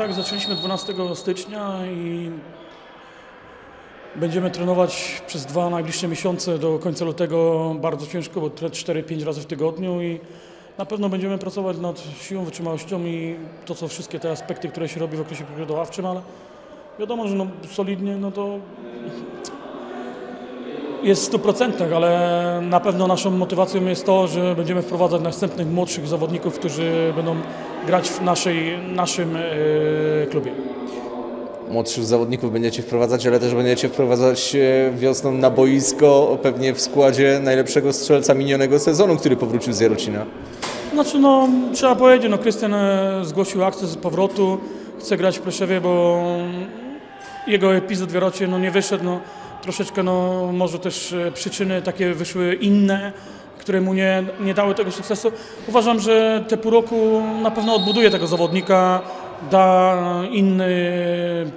Tak, zaczęliśmy 12 stycznia i będziemy trenować przez dwa najbliższe miesiące do końca lutego. Bardzo ciężko, bo 4-5 razy w tygodniu i na pewno będziemy pracować nad siłą, wytrzymałością i to, co wszystkie te aspekty, które się robi w okresie przygotowawczym, ale wiadomo, że no, solidnie, no to jest w 100%, ale na pewno naszą motywacją jest to, że będziemy wprowadzać następnych młodszych zawodników, którzy będą grać w naszej, naszym e, klubie. Młodszych zawodników będziecie wprowadzać, ale też będziecie wprowadzać e, wiosną na boisko, pewnie w składzie najlepszego strzelca minionego sezonu, który powrócił z Jarocina. Znaczy, no, trzeba powiedzieć, no, Krystian e, zgłosił akcję z powrotu, chce grać w Pleszewie, bo jego epizod w Jarocie no, nie wyszedł, no, troszeczkę, no, może też e, przyczyny takie wyszły inne, które mu nie, nie dały tego sukcesu. Uważam, że te pół roku na pewno odbuduje tego zawodnika, da inny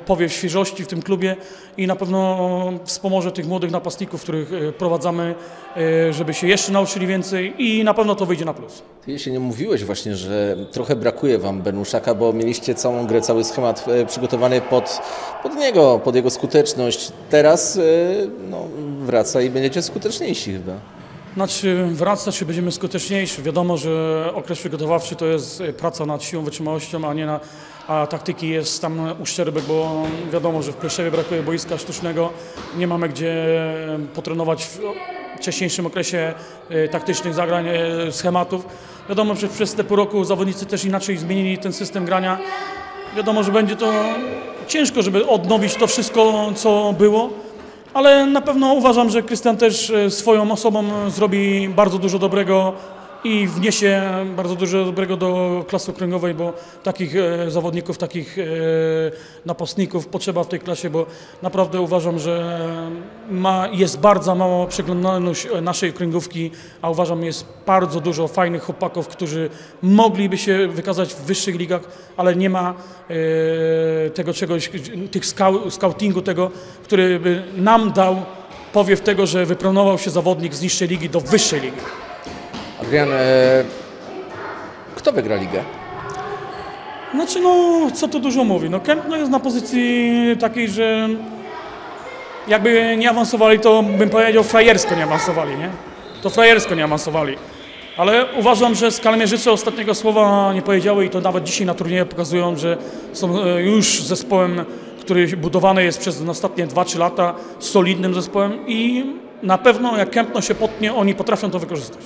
powiew świeżości w tym klubie i na pewno wspomoże tych młodych napastników, których e, prowadzamy, e, żeby się jeszcze nauczyli więcej i na pewno to wyjdzie na plus. Ty jeszcze nie mówiłeś właśnie, że trochę brakuje Wam Benuszaka, bo mieliście całą grę, cały schemat e, przygotowany pod, pod niego, pod jego skuteczność. Teraz no, wraca i będziecie skuteczniejsi chyba. Znaczy wraca, czy będziemy skuteczniejsi. Wiadomo, że okres przygotowawczy to jest e, praca nad siłą, wytrzymałością, a nie na a taktyki jest tam uszczerbek, bo wiadomo, że w Pleszewie brakuje boiska sztucznego. Nie mamy gdzie potrenować w wcześniejszym okresie e, taktycznych zagrań, e, schematów. Wiadomo, że przez te pół roku zawodnicy też inaczej zmienili ten system grania. Wiadomo, że będzie to ciężko, żeby odnowić to wszystko, co było. Ale na pewno uważam, że Krystian też e, swoją osobą zrobi bardzo dużo dobrego i wniesie bardzo dużo dobrego do klasy okręgowej, bo takich e, zawodników, takich e, napastników potrzeba w tej klasie, bo naprawdę uważam, że ma, jest bardzo mała przeglądalność naszej okręgówki, a uważam, jest bardzo dużo fajnych chłopaków, którzy mogliby się wykazać w wyższych ligach, ale nie ma e, tego czegoś, tych scoutingu tego, który by nam dał powiew tego, że wypromował się zawodnik z niższej ligi do wyższej ligi. Adrian, e, kto wygra ligę? Znaczy, no, co tu dużo mówi. No, Kępno jest na pozycji takiej, że jakby nie awansowali, to bym powiedział frajersko nie awansowali, nie? To frajersko nie awansowali. Ale uważam, że Skalmierzyce ostatniego słowa nie powiedziały i to nawet dzisiaj na turnieju pokazują, że są e, już zespołem, który budowany jest przez ostatnie 2-3 lata, solidnym zespołem i na pewno jak Kępno się potnie, oni potrafią to wykorzystać.